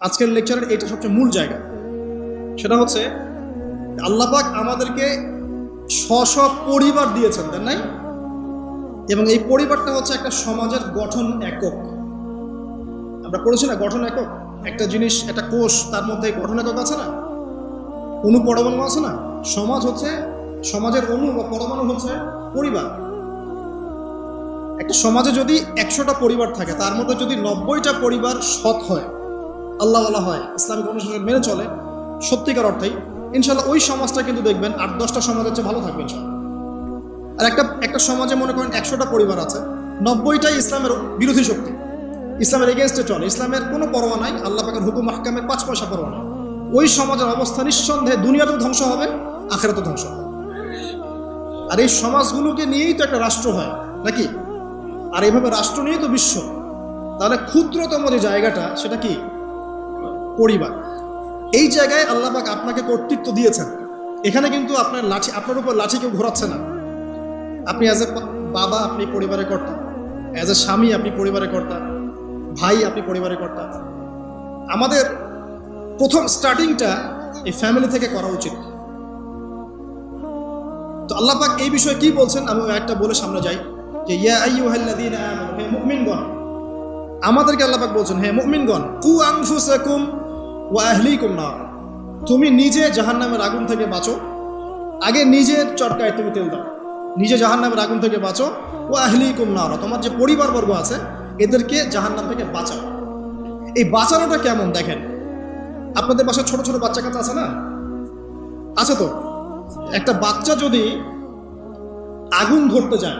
আজকের লেকচারের এইটা সবচেয়ে মূল জায়গা। সেটা হচ্ছে আল্লাপাক আমাদেরকে স্ব পরিবার দিয়েছেন, তাই নাই? এবং এই পরিবারটা হচ্ছে একটা সমাজের গঠন একক। আমরা পড়েছি না গঠন একক? একটা জিনিস, একটা কোষ, তার মধ্যে গঠন একক আছে না? অনু পরমাণু আছে না? সমাজ হচ্ছে, সমাজের অনু বা পরমাণু হচ্ছে পরিবার। একটা সমাজে যদি একশোটা পরিবার থাকে, তার মধ্যে যদি নব্বইটা পরিবার সৎ হয় আল্লাহওয়ালা হয়, ইসলামিক অনুশাসন মেনে চলে, সত্যিকার অর্থেই। ইনশাল্লাহ ওই সমাজটা কিন্তু দেখবেন আট, দশটা সমাজের চেয়ে ভালো থাকবে আর একটা একটা সমাজে মনে করেন একশোটা পরিবার আছে, নব্বইটাই ইসলামের বিরোধী শক্তি। ইসলামের এগেনস্টে চলে, ইসলামের কোনো পরোয়া নাই, আল্লাহ পাকের হুকুম, মাহকামের পাঁচ পয়সা পরোয়া নাই। ওই সমাজের অবস্থা নিঃসন্দেহে দুনিয়াতেও ধ্বংস হবে, আখেরাতেও ধ্বংস হবে। আর এই সমাজগুলোকে নিয়েই তো একটা রাষ্ট্র হয়, নাকি? আর এইভাবে রাষ্ট্র নিয়েই তো বিশ্ব। তাহলে ক্ষুদ্রতম যে জায়গাটা, সেটা কি? পরিবার। এই জায়গায় আল্লাহ পাক আপনাকে কর্তৃত্ব দিয়েছেন। এখানে কিন্তু আপনার লাঠি আপনার উপর লাঠি কেউ ঘোরাচ্ছে না। আপনি অ্যাজ এ বাবা আপনি পরিবারের কর্তা। অ্যাজ এ স্বামী আপনি পরিবারের কর্তা। ভাই আপনি পরিবারের কর্তা। আমাদের প্রথম স্টার্টিংটা এই ফ্যামিলি থেকে করা উচিত। তো আল্লাহ পাক এই বিষয়ে কি বলছেন? আমি একটা বলে সামনে যাই। যে, ইয়া আইয়ুহাল্লাযীনা আমানু, হে মুমিনগণ। আমাদেরকে আল্লাহ পাক বলছেন, হে মুমিনগণ, কু আনফুসাকুম আহলিকুম নার। তুমি নিজে জাহান্নামের আগুন থেকে বাঁচো। আগে নিজের চরকায় তুমি তেল দাও। নিজে জাহান্নামের আগুন থেকে বাঁচো। ও আহলিকুম নার। তোমার যে পরিবারবর্গ আছে, এদেরকে জাহান্নাম থেকে বাঁচাও। এই বাঁচানোটা কেমন দেখেন? আপনাদের বাসায় ছোট ছোট বাচ্চা কাচ্চা আছে না? আছে তো? একটা বাচ্চা যদি আগুন ধরতে যায়,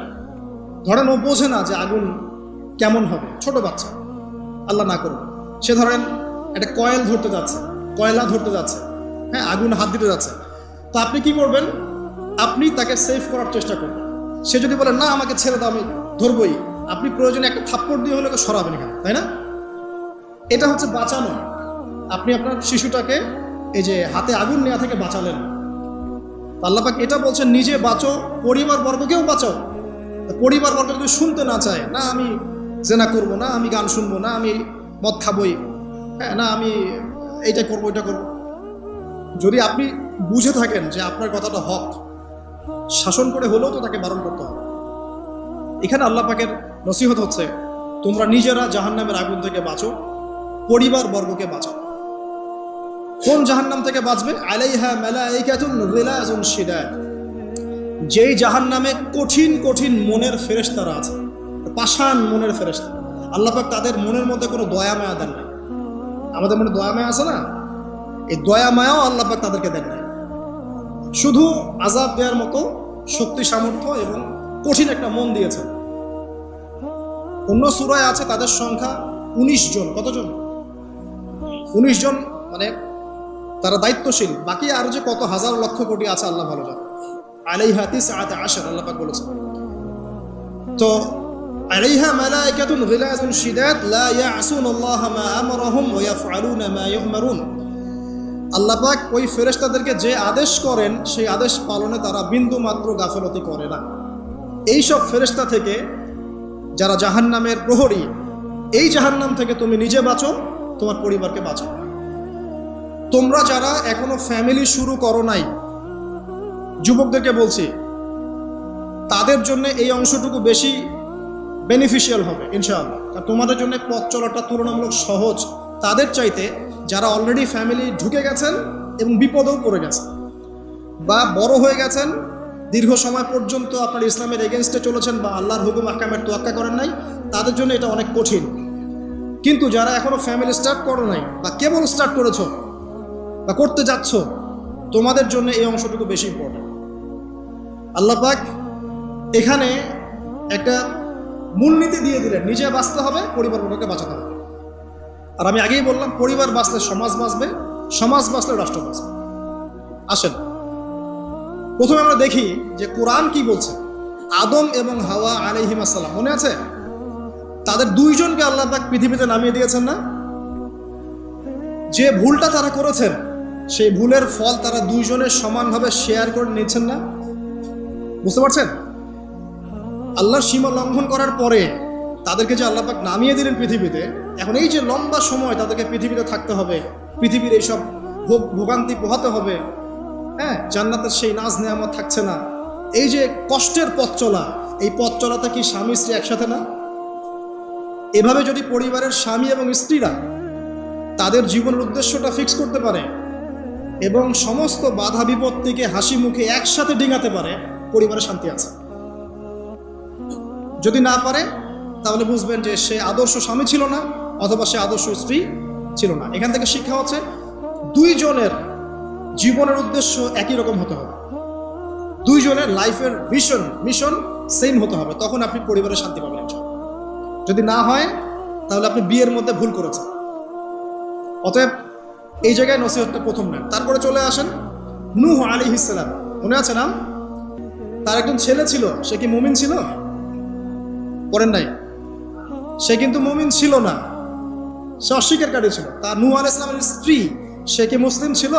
ধরেন ও বোঝে না যে আগুন কেমন হবে। ছোট বাচ্চা, আল্লাহ না করুন সে ধরেন একটা কয়েল ধরতে যাচ্ছে, কয়লা ধরতে যাচ্ছে হ্যাঁ আগুন হাত দিতে যাচ্ছে। তো আপনি কি করবেন? আপনি তাকে সেভ করার চেষ্টা করবেন। সে যদি বলে, না, আমাকে ছেড়ে দাও, আমি ধরবই। আপনি প্রয়োজনে একটা থাপ্পড় দিয়ে হলে সরাবেন এখানে, তাই না? এটা হচ্ছে বাঁচানো। আপনি আপনার শিশুটাকে এই যে হাতে আগুন নেওয়া থেকে বাঁচালেন। আল্লাপাক এটা বলছেন, নিজে বাঁচো, পরিবার বর্গকেও বাঁচাও। পরিবার বর্গ যদি শুনতে না চায়, না, আমি জেনা করব, না, আমি গান শুনব, না, আমি মদ খাবই। না, আমি এইটা করব এটা করব। যদি আপনি বুঝে থাকেন যে আপনার কথাটা হক, শাসন করে হলেও তো তাকে বারণ করতে হবে। এখানে আল্লাহ পাকের নসিহত হচ্ছে, তোমরা নিজেরা জাহান্নামের আগুন থেকে বাঁচো, পরিবার বর্গকে বাঁচাও। কোন জাহান্নাম থেকে বাঁচবে? আলাইহা মালাইকাতুন গিলাজুন শিদাদ। যেই জাহান্নামে কঠিন কঠিন মনের ফেরেশতারা আছে, পাষাণ মনের ফেরেশতা। আল্লাহ পাক তাদের মনের মধ্যে কোনো দয়া মায়া দেন নাই। আমাদের মনে দয়া মায়া আছে না? এই দয়া মায়াও আল্লাহ পাক তাদেরকে দেন নাই। শুধু আজাব দেওয়ার মতো শক্তি, সামর্থ্য এবং কঠিন একটা মন দিয়েছেন। অন্য সুরায় আছে তাদের সংখ্যা উনিশ জন। কতজন? উনিশ জন মানে তারা দায়িত্বশীল। বাকি আরও যে কত হাজার লক্ষ কোটি আছে, আল্লাহ ভালো জানে। আলাইহা তিস আতে আশার, আল্লাহ পাক বলেছেন। তো মালাইকাতুন গিলাজুন শিদাদ, লা ইয়াসুন আল্লাহ মা আমরাহুম ওয়া ইয়াফআলুনা মা ইউমারুন। আল্লাহ পাক ওই ফেরেশতাদেরকে যে আদেশ করেন, সেই আদেশ পালনে তারা বিন্দু মাত্র গাফলতি করে না। এই সব ফেরেশতা থেকে যারা জাহান্নামের প্রহরী, এই জাহান্নাম থেকে তুমি নিজে বাঁচো, তোমার পরিবারকে বাঁচো তোমরা যারা এখনও ফ্যামিলি শুরু করো নাই, যুবকদেরকে বলছি, তাদের জন্য এই অংশটুকু বেশি বেনিফিশিয়াল হবে, ইনশাআল্লাহ। তোমাদের জন্য পথ চলাটা তুলনামূলক সহজ। তাদের চাইতে যারা অলরেডি ফ্যামিলি ঢুকে গেছেন এবং বিপদেও পড়ে গেছেন বা বড় হয়ে গেছেন, দীর্ঘ সময় পর্যন্ত আপনার ইসলামের এগেনস্টে চলেছেন বা আল্লাহর হুকুম আহকামের তোয়াক্কা করেন নাই, তাদের জন্য এটা অনেক কঠিন। কিন্তু যারা এখনও ফ্যামিলি স্টার্ট করো নাই বা কেবল স্টার্ট করেছ বা করতে যাচ্ছ, তোমাদের জন্য এই অংশটুকু বেশি ইম্পর্টেন্ট আল্লাহ পাক এখানে একটা মূলনীতি দিয়ে দিলেন, নিজে বাঁচতে হবে পরিবারগুলোকে বাঁচাতে হবে। আর আমি আগেই বললাম, পরিবার বাঁচলে সমাজ বাঁচবে, সমাজ বাঁচলে রাষ্ট্র বাঁচবে। আসেন, প্রথমে আমরা দেখি যে কোরআন কি বলছে। আদম এবং হাওয়া আলাইহিম আসসালাম, মনে আছে? তাদের দুইজনকে আল্লাহ পাক পৃথিবীতে নামিয়ে দিয়েছেন না? যে ভুলটা তারা করেছেন, সেই ভুলের ফল তারা দুইজনের সমানভাবে শেয়ার করে নিচ্ছেন না? বুঝতে পারছেন? আল্লাহর সীমা লঙ্ঘন করার পরে তাদেরকে যে আল্লাহ পাক নামিয়ে দিলেন পৃথিবীতে, এখন এই যে লম্বা সময় তাদেরকে পৃথিবীতে থাকতে হবে, পৃথিবীর এইসব ভোগ, ভোগান্তি পোহাতে হবে হ্যাঁ জান্নাতের সেই নাজ নেয়ামত থাকছে না। এই যে কষ্টের পথ চলা, এই পথ চলাটা কি স্বামী স্ত্রী একসাথে না? এভাবে যদি পরিবারের স্বামী এবং স্ত্রীরা তাদের জীবনের উদ্দেশ্যটা ফিক্স করতে পারে এবং সমস্ত বাধা বিপত্তিকে হাসি মুখে একসাথে ডিঙাতে পারে, পরিবারে শান্তি আছে। যদি না পারে, তাহলে বুঝবেন যে সে আদর্শ স্বামী ছিল না অথবা সে আদর্শ স্ত্রী ছিল না। এখান থেকে শিক্ষা হচ্ছে দুইজনের জীবনের উদ্দেশ্য একই রকম হতে হবে। দুইজনের লাইফের ভিশন মিশন সেম হতে হবে। তখন আপনি পরিবারে শান্তি পাবেন যদি না হয়, তাহলে আপনি বিয়ের মধ্যে ভুল করেছেন। অতএব এই জায়গায় নসিহতটা প্রথম নেন। তারপরে চলে আসেন নূহ আলী ইসলাম মনে আছে নাম? তার একজন ছেলে ছিল, সে কি মুমিন ছিল? পড়েন নাই। সে কিন্তু মুমিন ছিল না। সে অস্বীকারী ছিল। তার নূহ আলী ইসলামের স্ত্রী, সে কি মুসলিম ছিল?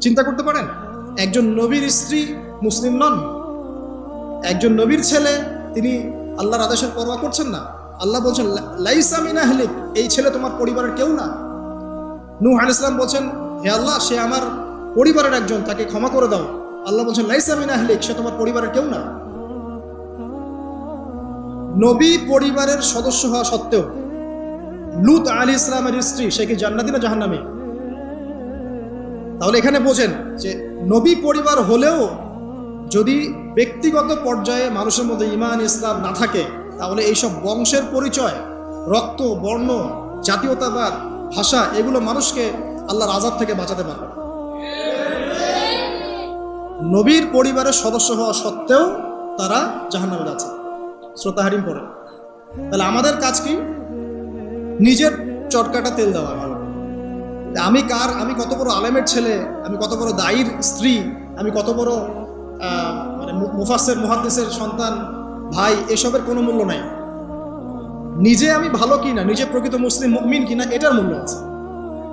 চিন্তা করতে পারেন, একজন নবীর স্ত্রী মুসলিম নন। একজন নবীর ছেলে, তিনি আল্লাহর আদেশের পরোয়া করছেন না। আল্লাহ বলছেন, "লা- লাইসা মিন আহলিক, এই ছেলে তোমার পরিবারের কেউ না। নূহ আল ইসলাম বলছেন, হে আল্লাহ, সে আমার পরিবারের একজন, তাকে ক্ষমা করে দাও। আল্লাহ বলছেন, লাইসা মিন আহলিক, সে তোমার পরিবারের কেউ না। নবী পরিবারের সদস্য হওয়া সত্ত্বেও লুত আলী ইসলামের স্ত্রী, সে কি জান্নাতি না জাহান্নামী? তাহলে এখানে বোঝেন যে নবী পরিবার হলেও যদি ব্যক্তিগত পর্যায়ে মানুষের মধ্যে ইমান, ইসলাম না থাকে, তাহলে এইসব বংশের পরিচয়, রক্ত, বর্ণ, জাতীয়তাবাদ, ভাষা, এগুলো মানুষকে আল্লাহর আজাদ থেকে বাঁচাতে পারে নবীর পরিবারের সদস্য হওয়া সত্ত্বেও তারা জাহান্নামে যাচ্ছে। শ্রোতাহারিম পড়ে। তাহলে আমাদের কাজ কি? নিজের চটকাটা তেল দেওয়া, ভালো। আমি কার, আমি কত বড় আলেমের ছেলে, আমি কত বড় দায়ীর স্ত্রী, আমি কত বড় মানে মুফাসের মুহাদ্দিসের সন্তান, ভাই, এসবের কোনো মূল্য নাই। নিজে আমি ভালো কিনা নিজে প্রকৃত মুসলিম মুমিন কিনা এটার মূল্য আছে।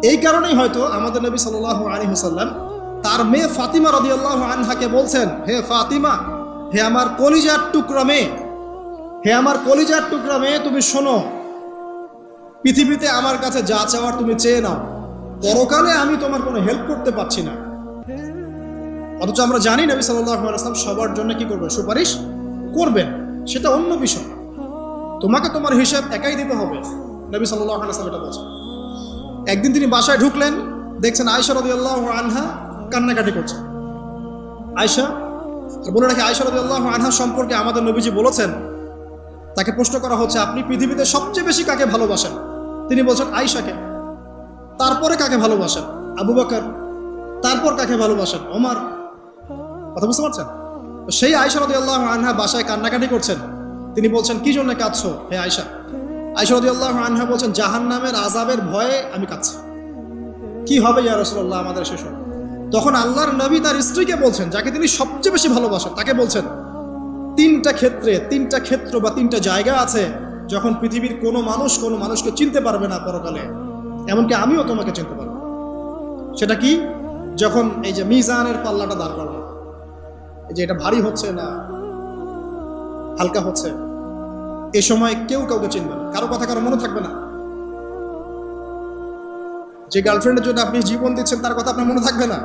এই কারণেই হয়তো আমাদের নবী সাল্লাহ আলী হাসাল্লাম তার মেয়ে ফাতিমা রদিয়াল্লাহ আনহাকে বলছেন, হে ফাতিমা, হে আমার কলিজার টুকরা মেয়ে হে আমার কলিজার টুকরা মেয়ে, তুমি শোনো। পৃথিবীতে আমার কাছে যা চাওয়ার তুমি চেয়ে নাও। পরকালে আমি তোমার কোনো হেল্প করতে পারছি না। অথচ আমরা জানি নবী সাল্লাম সবার জন্য কি করবেন? সুপারিশ করবেন, সেটা অন্য বিষয়। তোমাকে তোমার হিসাব একাই দিতে হবে। নবী সাল্লাম এটা বলছেন। একদিন তিনি বাসায় ঢুকলেন, দেখছেন আয়সা রদিয়াল্লাহ আনহা কান্নাকাটি করছেন আয়সা বলে রাখি আয়সা রদিয়াল্লাহ আনহা সম্পর্কে আমাদের নবীজি বলেছেন তাকে প্রশ্ন করা হচ্ছে, আপনি পৃথিবীতে সবচেয়ে বেশি কাকে ভালোবাসেন? তিনি বলছেন আয়সাকে তারপরে কাকে ভালোবাসেন? আবু বকর। তারপর কাকে ভালোবাসেন? ওমর। কথা বুঝতে পারছেন? সেই আয়সা রদি আল্লাহ আনহা বাসায় কান্নাকাটি করছেন। তিনি বলছেন, কি জন্য কাঁদছো হে আয়সা আয়সা রদি আল্লাহ আনহা বলছেন জাহান নামের আজাবের ভয়ে আমি কাঁদছি। কি হবে ইয়া রসল্লাহ আমাদের শেষ তখন আল্লাহর নবী তার স্ত্রীকে বলছেন, যাকে তিনি সবচেয়ে বেশি ভালোবাসেন, তাকে বলছেন তিনটা ক্ষেত্রে, তিনটা ক্ষেত্র বা তিনটা জায়গা আছে যখন পৃথিবীর কোনো মানুষ কোনো মানুষকে চিনতে পারবে না পরকালে। এমনকি আমিও তোমাকে চিনতে পারব সেটা কি? যখন এই যে মিজানের পাল্লাটা দাঁড় করানো। যে এটা ভারী হচ্ছে না হালকা হচ্ছে। এ সময় কেউ কাউকে চিনবে না। কারও কথা কারও মনে থাকবে না। যে গার্লফ্রেন্ডের জন্য আপনি জীবন দিচ্ছেন, তার কথা আপনার মনে থাকবে না।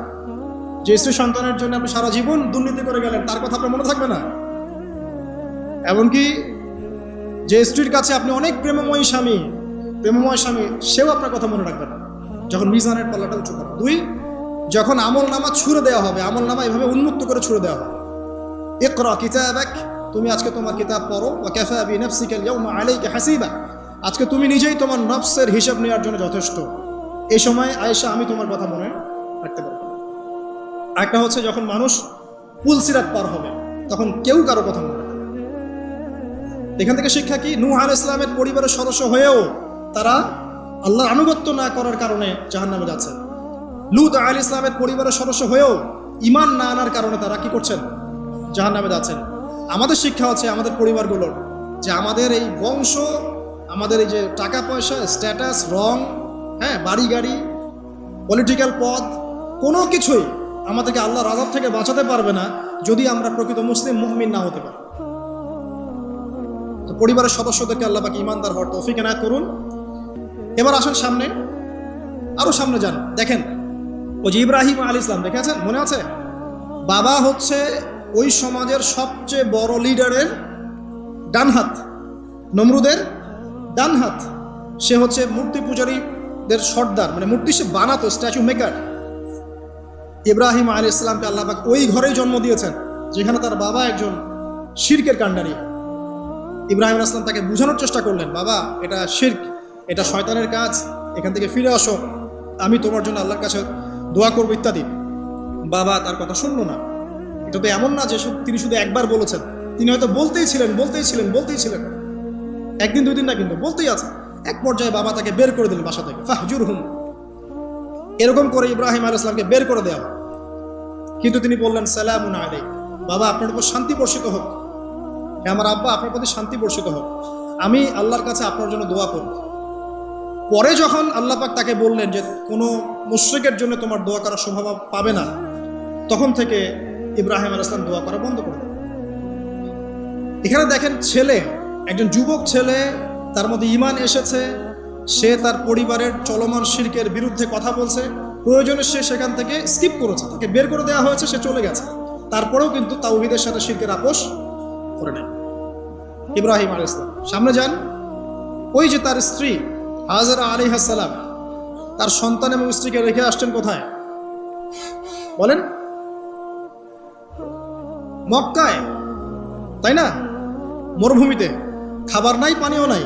যে স্ত্রী সন্তানের জন্য আপনি সারা জীবন দুর্নীতি করে গেলেন, তার কথা আপনার মনে থাকবে না। এমনকি যে স্ত্রীর কাছে আপনি অনেক প্রেমময় স্বামী প্রেমময় স্বামী, সেও আপনার কথা মনে রাখবে না। যখন মিজানের পাল্লাটা উঁচু করা। দুই, যখন আমল নামা ছুড়ে দেওয়া হবে, আমল নামা এভাবে উন্মুক্ত করে ছুড়ে দেওয়া হবে। ইকরা কিতাবাক, তুমি আজকে তোমার কিতাব পড়ো, ওয়া কাফা বিনাফসিকা আল-ইয়াওমা আলাইকা হাসিবা। আজকে তুমি নিজেই তোমার নফসের হিসাব নেওয়ার জন্য যথেষ্ট। এই সময় আয়েশা, আমি তোমার কথা মনে রাখতে পারব একটা হচ্ছে যখন মানুষ পুলসিরাত পার হবে, তখন কেউ কারও কথা মনে। এখান থেকে শিক্ষা কি? নূহ আল ইসলামের পরিবারের সদস্য হয়েও তারা আল্লাহর আনুগত্য না করার কারণে জাহান্নামে যাচ্ছেন লুত আল ইসলামের পরিবারের সদস্য হয়েও ইমান না আনার কারণে তারা কি করছেন? জাহান্নামে যাচ্ছেন। আমাদের শিক্ষা হচ্ছে আমাদের পরিবারগুলোর যে আমাদের এই বংশ, আমাদের এই যে টাকা পয়সা স্ট্যাটাস রং হ্যাঁ বাড়ি গাড়ি পলিটিক্যাল পদ কোনো কিছুই আমাদেরকে আল্লাহ রাজাব থেকে বাঁচাতে পারবে না যদি আমরা প্রকৃত মুসলিম মুহমিন না হতে পারি। তো পরিবারের সদস্যদেরকে আল্লাহ বাকি ইমানদার হওয়ার তৌফিক এনায়ত করুন। এবার আসেন সামনে, আরও সামনে যান। দেখেন, ওই যে ইব্রাহিম আলী ইসলাম দেখেছেন মনে আছে? বাবা হচ্ছে ওই সমাজের সবচেয়ে বড় লিডারের ডান হাত, নমরুদের ডান হাত। সে হচ্ছে মূর্তি পূজারীদের সর্দার মানে মূর্তি সে বানাতো, স্ট্যাচু মেকার। ইব্রাহিম আলী ইসলামকে আল্লাহ পাক ওই ঘরেই জন্ম দিয়েছেন, যেখানে তার বাবা একজন শিরকের কাণ্ডারি। ইব্রাহিম আলাইহিস সালাম তাকে বোঝানোর চেষ্টা করলেন, বাবা, এটা শির্ক, এটা শয়তানের কাজ, এখান থেকে ফিরে আসো, আমি তোমার জন্য আল্লাহর কাছে দোয়া করব, ইত্যাদি। বাবা তার কথা শুনলো না। এটা তো এমন না যে তিনি শুধু একবার বলেছেন। তিনি হয়তো বলতেই ছিলেন বলতেই ছিলেন বলতেই ছিলেন। একদিন, দুই দিন না, কিন্তু বলতেই আছে। এক পর্যায়ে বাবা তাকে বের করে দিলেন বাসা থেকে। ফাহজুর হুম এরকম করে ইব্রাহিম আল ইসলামকে বের করে দেওয়া কিন্তু তিনি বললেন সালাম আলাই বাবা, আপনার উপর শান্তি বর্ষিত হোক। হে আমার আব্বা, আপনার প্রতি শান্তি বর্ষিত হোক। আমি আল্লাহর কাছে আপনার জন্য দোয়া করব। পরে যখন আল্লাহ পাক তাকে বললেন যে, কোনো মুশ্রিকের জন্য তোমার দোয়া করার স্বভাব পাবে না, তখন থেকে ইব্রাহিম আল ইসলাম দোয়া করা বন্ধ করে এখানে দেখেন ছেলে, একজন যুবক ছেলে, তার মধ্যে ইমান এসেছে, সে তার পরিবারের চলমান শির্কের বিরুদ্ধে কথা বলছে, প্রয়োজনে সে সেখান থেকে স্কিপ করেছে, তাকে বের করে দেওয়া হয়েছে, সে চলে গেছে। তারপরেও কিন্তু তাওহিদের সাথে শির্কের আপোষ করে নেয় ইব্রাহিম আল ইসলাম সামনে যান। ওই যে তার স্ত্রী, হাজারা আলী হাসালাম তার সন্তান এবং স্ত্রীকে রেখে আসছেন কোথায়? বলেন। মক্কায়, তাই না? মরুভূমিতে। খাবার নাই, পানিও নাই।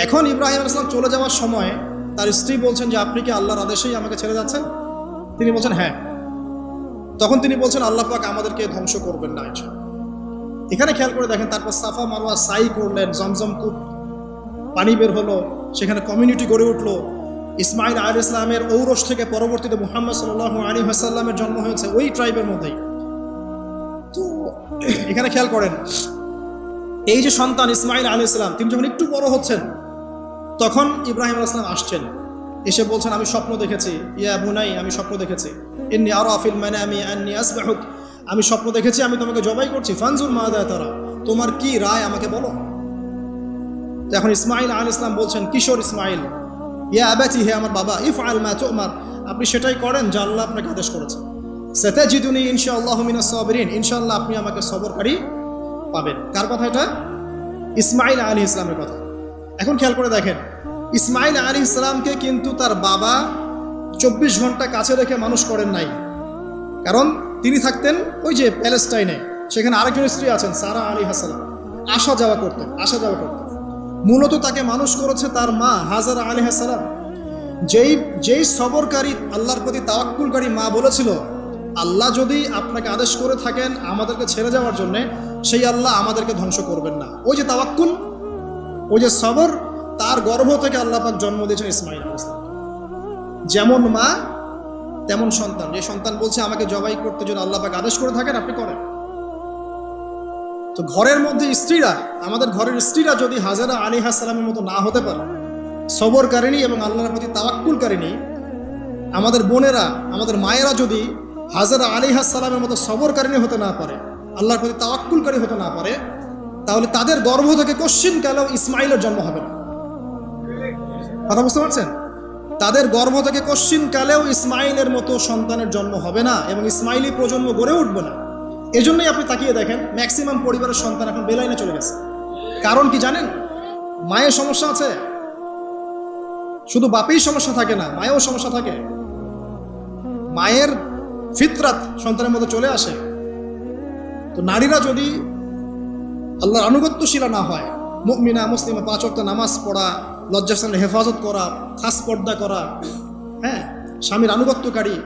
এখন ইব্রাহিম আলাইহিস সালাম চলে যাওয়ার সময় তার স্ত্রী বলছেন যে, আপনি কি আল্লাহর আদেশেই আমাকে ছেড়ে যাচ্ছেন? তিনি বলছেন হ্যাঁ। তখন তিনি বলছেন, আল্লাহ পাক আমাদেরকে ধ্বংস করবেন না। এখানে খেয়াল করে দেখেন, তারপর সাফা মারোয়া সাই করলেন, জমজম কূপ পানি বের হলো, সেখানে কমিউনিটি গড়ে উঠল। ইসমাইল আল ইসলামের ঔরস থেকে পরবর্তীতে মুহাম্মদ সাল্লাহ আলী হাসাল্লামের জন্ম হয়েছে ওই ট্রাইবের মধ্যেই। তো, এখানে খেয়াল করেন, এই যে সন্তান ইসমাইল আলী ইসলাম তিনি যখন একটু বড় হচ্ছেন, তখন ইব্রাহিম আল ইসলাম আসছেন। এসে বলছেন, আমি স্বপ্ন দেখেছি, ইয়া বুনাই, আমি স্বপ্ন দেখেছি। আরও আফিল মানে আমি আন্নি আসবাহুক। আমি স্বপ্ন দেখেছি, আমি তোমাকে জবাই করছি। ফানজুর মাদায় তারা, তোমার কি রায় আমাকে বলো? এখন ইসমাইল আল ইসলাম বলছেন, কিশোর ইসমাইল, ইয়া আবাতি, হে আমার বাবা ইফ আল মা তোমার। আপনি সেটাই করেন যা আল্লাহ আপনাকে আদেশ করেছেন সেতে জিদুনি ইনশাআল্লাহ মিনা সাবরিন, ইনশাআল্লাহ আপনি আমাকে সবরকারী পাবেন। কার কথা এটা? ইসমাইল আলী ইসলামের কথা। এখন খেয়াল করে দেখেন, ইসমাইল আলী ইসলামকে কিন্তু তার বাবা চব্বিশ ঘণ্টা কাছে রেখে মানুষ করেন নাই। কারণ তিনি থাকতেন ওই যে প্যালেস্টাইনে, সেখানে আরেকজন স্ত্রী আছেন, সারা আলী হাসালাম। আসা যাওয়া করতেন, আসা যাওয়া করতেন। মূলত তাকে মানুষ করেছে তার মা হাজারা আলী হাসালাম। যেই যেই সবরকারী আল্লাহর প্রতি তাওয়াক্কুলকারী মা বলেছিল, আল্লাহ যদি আপনাকে আদেশ করে থাকেন আমাদেরকে ছেড়ে যাওয়ার জন্যে, সেই আল্লাহ আমাদেরকে ধ্বংস করবেন না। ওই যে তাওয়াক্কুল, ওই যে সবর, তার গর্ভ থেকে আল্লাহ জন্ম দিয়েছেন ইসমাইল যেমন মা তেমন সন্তান। যে সন্তান বলছে, আমাকে জবাই করতে যদি আল্লাহ পাক আদেশ করে থাকেন, আপনি করেন। তো ঘরের মধ্যে স্ত্রীরা, আমাদের ঘরের স্ত্রীরা যদি হাজারা আলী হাসালামের মতো না হতে পারে সবরকারিনী এবং আল্লাহর প্রতি তাওয়াক্কুলকারিনী আমাদের বোনেরা, আমাদের মায়েরা যদি হাজারা আলী হাসালামের মতো সবরকারিনী হতে না পারে, আল্লাহর প্রতি তাওয়াক্কুলকারী হতে না পারে, তাহলে তাদের গর্ভ থেকে কশ্চিন কালেও ইসমাইলের জন্ম হবে না। কথা বুঝতে পারছেন? তাদের গর্ভ থেকে কালেও ইসমাইলের মতো সন্তানের জন্ম হবে না এবং ইসমাইলি প্রজন্ম গড়ে উঠবে না। এজন্যই আপনি তাকিয়ে দেখেন ম্যাক্সিমাম পরিবারের সন্তান এখন বেলাইনে চলে গেছে। কারণ কি জানেন? মায়ের সমস্যা আছে। শুধু বাপেই সমস্যা থাকে না, মায়েও সমস্যা থাকে। মায়ের ফিতরাত সন্তানের মধ্যে চলে আসে। তো নারীরা যদি আল্লাহর আনুগত্যশীলা না হয়, মুমিনা, মুসলিমা, পাঁচ ওয়াক্ত নামাজ পড়া লজ্জাস্থানের হেফাজত করা, খাস পর্দা করা হ্যাঁ স্বামীর আনুগত্যকারী,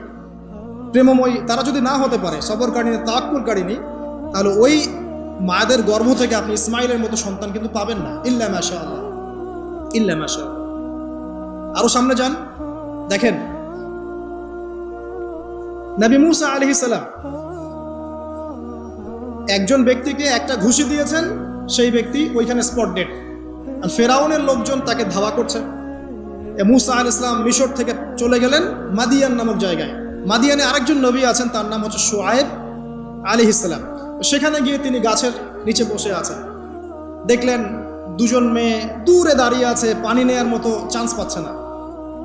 প্রেমময়ী, তারা যদি না হতে পারে সবরকারিনী তাক্কুলকারিনী তাহলে ওই মায়েদের গর্ভ থেকে আপনি ইসমাইলের মতো সন্তান কিন্তু পাবেন না। ইল্লা আল্লাহ ইল্লা মাশা আল্লাহ। আরও সামনে যান। দেখেন। নবী মুসা আলহি সালাম একজন ব্যক্তিকে একটা ঘুষি দিয়েছেন, সেই ব্যক্তি ওইখানে স্পট ডেট। ফেরাউনের লোকজন তাকে ধাওয়া করছে। মুসা আল ইসলাম মিশর থেকে চলে গেলেন মাদিয়ান নামক জায়গায়। মাদিয়ানে আরেকজন নবী আছেন, তার নাম হচ্ছে সোয়াইব আলী ইসলাম সেখানে গিয়ে তিনি গাছের নিচে বসে আছেন। দেখলেন দুজন মেয়ে দূরে দাঁড়িয়ে আছে, পানি নেয়ার মতো চান্স পাচ্ছে না।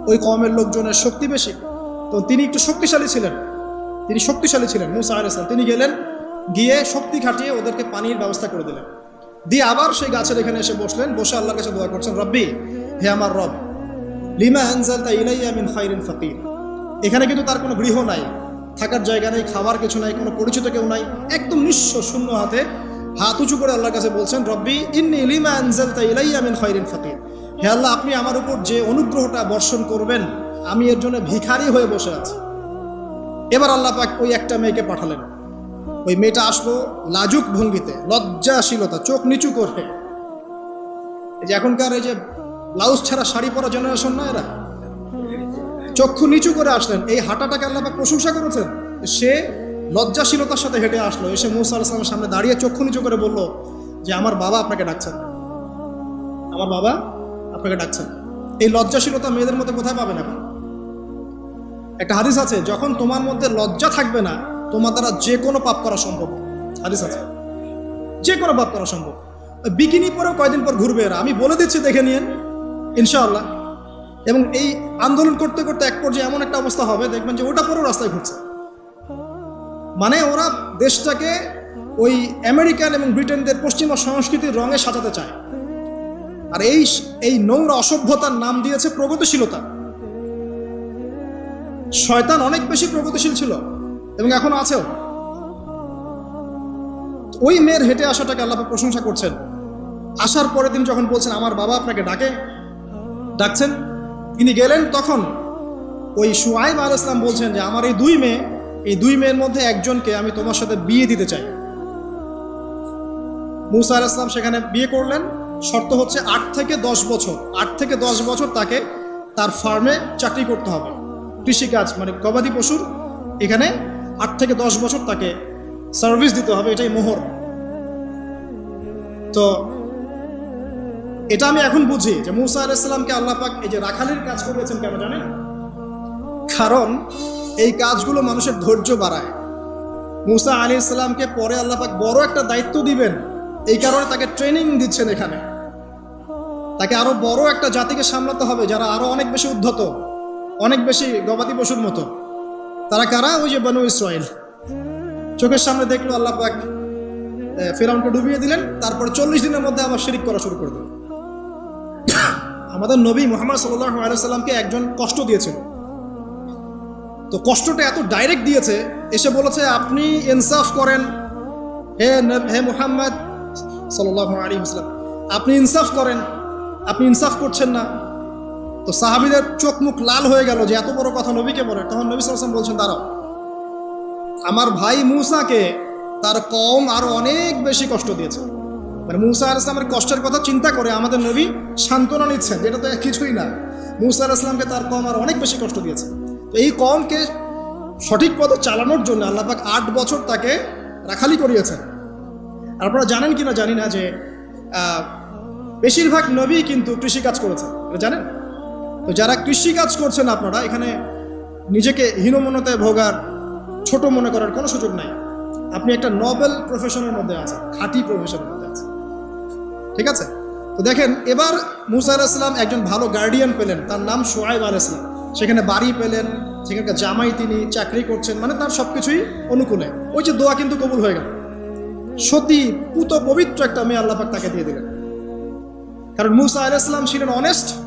ওই কমের লোকজনের শক্তি বেশি। তো তিনি একটু শক্তিশালী ছিলেন। তিনি শক্তিশালী ছিলেন মুসা আলাইসলাম তিনি গেলেন, গিয়ে শক্তি খাটিয়ে ওদেরকে পানির ব্যবস্থা করে দিলেন। দিয়ে আবার সেই গাছের এখানে এসে বসলেন, বসে আল্লাহর কাছে দোয়া করছেন, রব্বি, হে আমার রব, লিমা আনজালতা ইলাইয়া মিন খাইরিন ফাকির। এখানে কিন্তু তার কোনো গৃহ নাই, থাকার জায়গা নেই খাবার কিছু নাই, কোনো পরিচিত কেউ নাই, একদম নিঃস্ব শূন্য হাতে হাত উঁচু করে আল্লাহর কাছে বলছেন, রব্বি, ইন্নি লিমা আনজালতা ইলাইয়া মিন খাইরিন ফাকির। হে আল্লাহ, আপনি আমার উপর যে অনুগ্রহটা বর্ষণ করবেন, আমি এর জন্য ভিখারি হয়ে বসে আছি। এবার আল্লাহ পাক ওই একটা মেয়েকে পাঠালেন। ওই মেয়েটা আসলো লাজুক ভঙ্গিতে, লজ্জাশীলতা, চোখ নিচু করে। এই যে এখনকার এই যে ব্লাউজ ছাড়া শাড়ি পরা জেনারেশন না এরা? চক্ষু নিচু করে আসলেন। এই হাঁটাটাকে আল্লাহ প্রশংসা করেছেন। সে লজ্জাশীলতার সাথে হেঁটে আসলো। এসে মুসা সামনে দাঁড়িয়ে চক্ষু নিচু করে বলল, যে আমার বাবা আপনাকে ডাকছেন। আমার বাবা আপনাকে ডাকছেন। এই লজ্জাশীলতা মেয়েদের মধ্যে কোথায় পাবেন এখন? একটা হাদিস আছে, যখন তোমার মধ্যে লজ্জা থাকবে না তোমার দ্বারা যে কোনো পাপ করা সম্ভব। হাদিস আছে। যে কোনো পাপ করা সম্ভব। বিকিনি পরেও কয়দিন পর ঘুরবে এরা। আমি বলে দিচ্ছি, দেখে নিন ইনশাআল্লাহ। এবং এই আন্দোলন করতে করতে এক পর্যায়ে এমন একটা অবস্থা হবে, দেখবেন যে ওটা পরেও রাস্তায় ঘুরছে। মানে ওরা দেশটাকে ওই আমেরিকান এবং ব্রিটেনদের পশ্চিমা সংস্কৃতির রঙে সাজাতে চায়। আর এই এই নোংরা অসভ্যতার নাম দিয়েছে প্রগতিশীলতা। শয়তান অনেক বেশি প্রগতিশীল ছিল। এবং এখন আছেও। ওই মেয়ের হেঁটে আসাটাকে আল্লাহ প্রশংসা করছেন। আসার পরে তিনি যখন বলছেন, আমার বাবা আপনাকে ডাকে, ডাকছেন, তিনি গেলেন তখন ওই সুয়াইব আল ইসলাম বলছেন যে, আমার এই দুই মেয়ে, এই দুই মেয়ের মধ্যে একজনকে আমি তোমার সাথে বিয়ে দিতে চাই। মুসা আল ইসলাম সেখানে বিয়ে করলেন। শর্ত হচ্ছে আট থেকে দশ বছর। আট থেকে দশ বছর তাকে তার ফার্মে চাকরি করতে হবে। কৃষিকাজ মানে গবাদি পশুর এখানে আট থেকে দশ বছর তাকে সার্ভিস দিতে হবে, এটাই মোহর। তো এটা আমি এখন বুঝি যে মুসা আলাইসাল্লামকে আল্লাহ পাক এই যে রাখালির কাজ করেছেন কেন জানেন? কারণ এই কাজগুলো মানুষের ধৈর্য বাড়ায়। মুসা আলী ইসলামকে পরে আল্লাহ পাক বড় একটা দায়িত্ব দিবেন, এই কারণে তাকে ট্রেনিং দিচ্ছেন এখানে। তাকে আরও বড় একটা জাতিকে সামলাতে হবে যারা আরও অনেক বেশি উদ্ধত, অনেক বেশি গবাদি পশুর মতো। তারা কারা? ওই যে বনু ইসরায়েল চোখের সামনে দেখল আল্লাহ পাক ফেরাউনকে ডুবিয়ে দিলেন, তারপর চল্লিশ দিনের মধ্যে আবার শিরিক করা শুরু করে দিল আমাদের নবী মোহাম্মদ সাল্লাহ আলাইসাল্লামকে একজন কষ্ট দিয়েছিল তো কষ্টটা এত ডাইরেক্ট দিয়েছে, এসে বলেছে, আপনি ইনসাফ করেন। হে হে মোহাম্মদ সাল্লাহ আলী আসলাম আপনি ইনসাফ করেন। আপনি ইনসাফ করছেন না। তো সাহাবিদের চোখ মুখ লাল হয়ে গেল যে এত বড় কথা নবীকে বলে। তখন নবী সালাম বলছেন, দাঁড়াও। আমার ভাই মুসাকে তার কম আরও অনেক বেশি কষ্ট দিয়েছে। মানে মুসা আল ইসলামের কষ্টের কথা চিন্তা করে আমাদের নবী সান্ত্বনা নিচ্ছেন, যেটা তো কিছুই না। মুসা আল ইসলামকে তার কম আর অনেক বেশি কষ্ট দিয়েছে। তো এই কমকে সঠিক পথে চালানোর জন্য আল্লাহ পাক আট বছর তাকে রাখালি করিয়েছেন। আর আপনারা জানেন কিনা জানি না যে বেশিরভাগ নবী কিন্তু কৃষিকাজ করেছেন। এটা জানেন? তো যারা কৃষিকাজ করছেন আপনারা, এখানে নিজেকে হীনমনতায় ভোগার, ছোট মনে করার কোনো সুযোগ নাই। আপনি একটা নবেল প্রফেশনের মধ্যে আছেন, খাঁটি প্রফেশনের মধ্যে আছেন। ঠিক আছে? তো দেখেন, এবার মুসা আলাহিসাম একজন ভালো গার্ডিয়ান পেলেন, তার নাম সোহাইব আলাইসলাম সেখানে বাড়ি পেলেন, সেখানকার জামাই তিনি, চাকরি করছেন মানে তার সব কিছুই অনুকূলে। ওই যে দোয়া কিন্তু কবুল হয়ে গেল। সতী, পুত, পবিত্র একটা মেয়ে আল্লাপাক তাকে দিয়ে দিলেন। কারণ মুসা আলাইসলাম ছিলেন অনেস্ট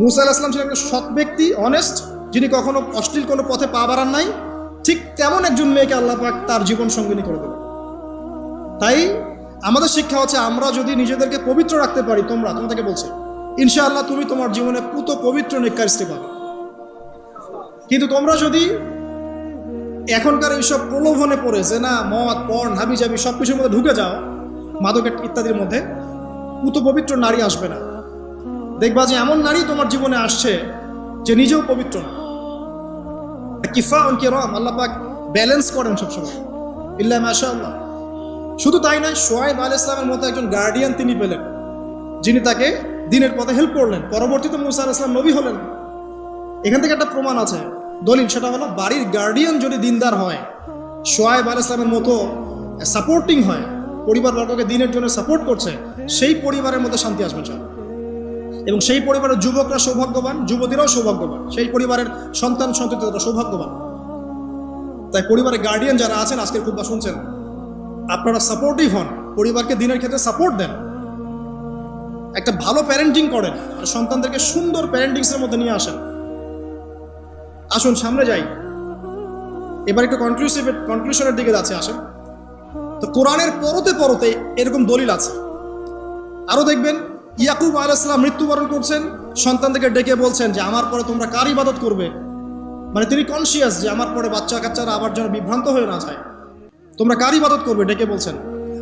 মুসা আলাহিসাম ছিলেন একটা সৎ ব্যক্তি অনেস্ট যিনি কখনো অশ্লীল কোনো পথে পা বাড়ান নাই। ঠিক তেমন একজন মেয়েকে আল্লাহ পাক তার জীবন সঙ্গিনী করে দেবেন। তাই আমাদের শিক্ষা হচ্ছে, আমরা যদি নিজেদেরকে পবিত্র রাখতে পারি, তোমরা, তোমাদেরকে বলছি, ইনশাআল্লাহ তুমি তোমার জীবনে পুত পবিত্র নিকার স্ত্রী পাবে। কিন্তু তোমরা যদি এখনকার এইসব প্রলোভনে পড়ে যে না মদ পণ হাবি জাবি সব কিছুর মধ্যে ঢুকে যাও মাদক ইত্যাদির মধ্যে, পুত পবিত্র নারী আসবে না। দেখবা যে এমন নারী তোমার জীবনে আসছে যে নিজেও পবিত্র না। কিফা অনকে রম আল্লাহ পাক ব্যালেন্স করেন সবসময়। ইল্লা মাশা আল্লাহ শুধু তাই নয়, সোয়াইব আল ইসলামের মতো একজন গার্ডিয়ান তিনি পেলেন, যিনি তাকে দিনের পথে হেল্প করলেন। পরবর্তীতে মুসা আল ইসলাম নবী হলেন। এখান থেকে একটা প্রমাণ আছে। দলিল, সেটা হলো বাড়ির গার্ডিয়ান যদি দিনদার হয়, সোয়াইব আল ইসলামের মতো সাপোর্টিং হয়, পরিবারবর্গকে দিনের জন্য সাপোর্ট করছে, সেই পরিবারের মধ্যে শান্তি আসবে, ইনশাআল্লাহ। এবং সেই পরিবারের যুবকরা সৌভাগ্যবান, যুবতীরাও সৌভাগ্যবান। সেই পরিবারের সন্তান সন্ততিরা সৌভাগ্যবান। তাই পরিবারের গার্ডিয়ান যারা আছেন, আজকের খুব শুনছেন, আপনারা সাপোর্টিভ হন। পরিবারকে দিনের ক্ষেত্রে সাপোর্ট দেন। একটা ভালো প্যারেন্টিং করেন আর সন্তানদেরকে সুন্দর প্যারেন্টিংসের মধ্যে নিয়ে আসেন। আসুন, সামনে যাই। এবার একটু কনক্লুসিভ কনক্লুশনের দিকে যাচ্ছে, আসেন। তো কোরআনের পরতে পরতে এরকম দলিল আছে। আরও দেখবেন ইয়াকুব আলাইসালাম মৃত্যুবরণ করছেন, সন্তানদেরকে ডেকে বলছেন যে, আমার পরে তোমরা কার ইবাদত করবে? মানে তিনি কনসিয়াস যে, আমার পরে বাচ্চা কাচ্চারা আবার যেন বিভ্রান্ত হয়ে না যায়। তোমরা কার ইবাদত করবে? ডেকে বলছেন।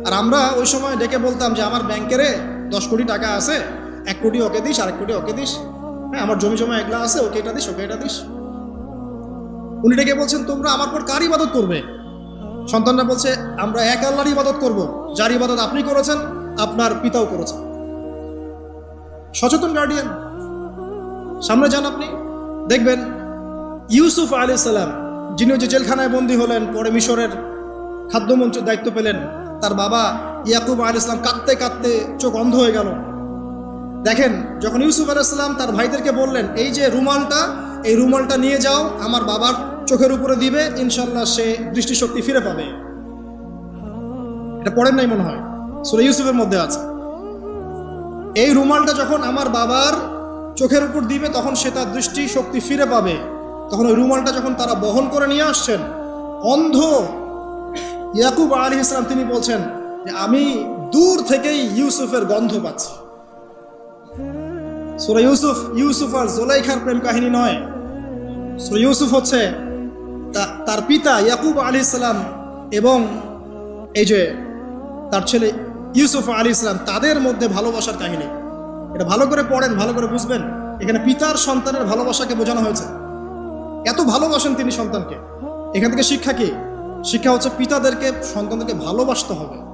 আর আমরা ওই সময় ডেকে বলতাম যে, আমার ব্যাংকেরে দশ কোটি টাকা আছে, এক কোটি ওকে দিস, আরেক কোটি ওকে দিস। হ্যাঁ আমার জমি জমা এগুলা আছে, ওকে এটা দিস, ওকে এটা দিস। উনি ডেকে বলছেন, তোমরা আমার পর কার ইবাদত করবে? সন্তানরা বলছে, আমরা এক আল্লাহর ইবাদত করব, যার ইবাদত আপনি করেছেন, আপনার পিতাও করেছেন। সচেতন গার্ডিয়ান সামনে যান আপনি। দেখবেন ইউসুফ আলী সালাম, যিনি যে জেলখানায় বন্দী হলেন, পরে মিশরের খাদ্যমন্ত্রীর দায়িত্ব পেলেন, তার বাবা ইয়াকুব আলী ইসলাম কাঁদতে কাঁদতে চোখ অন্ধ হয়ে গেল। দেখেন, যখন ইউসুফ আলাইসাল্লাম তার ভাইদেরকে বললেন, এই যে রুমালটা, এই রুমালটা নিয়ে যাও, আমার বাবার চোখের উপরে দিবে ইনশাল্লাহ সে দৃষ্টিশক্তি ফিরে পাবে। এটা পড়েন নাই মনে হয়। সুরে ইউসুফের মধ্যে আছে। এই রুমালটা যখন আমার বাবার চোখের উপর দিবে, তখন সে তার দৃষ্টি শক্তি ফিরে পাবে। তখন ওই রুমালটা যখন তারা বহন করে নিয়ে আসছেন, অন্ধ ইয়াকুব আলী ইসলাম তিনি বলছেন যে, আমি দূর থেকেই ইউসুফের গন্ধ পাচ্ছি। সুরা ইউসুফ ইউসুফ আর জোলাইখার প্রেম কাহিনী নয়। সুরা ইউসুফ হচ্ছে তার পিতা ইয়াকুব আলী ইসলাম এবং এই যে তার ছেলে ইউসুফ আলী ইসলাম তাদের মধ্যে ভালোবাসার কাহিনী। এটা ভালো করে পড়েন, ভালো করে বুঝবেন। এখানে পিতার সন্তানের ভালোবাসাকে বোঝানো হয়েছে। এত ভালোবাসেন তিনি সন্তানকে। এখান থেকে শিক্ষা কি? শিক্ষা হচ্ছে পিতাদেরকে সন্তানদেরকে ভালোবাসতে হবে।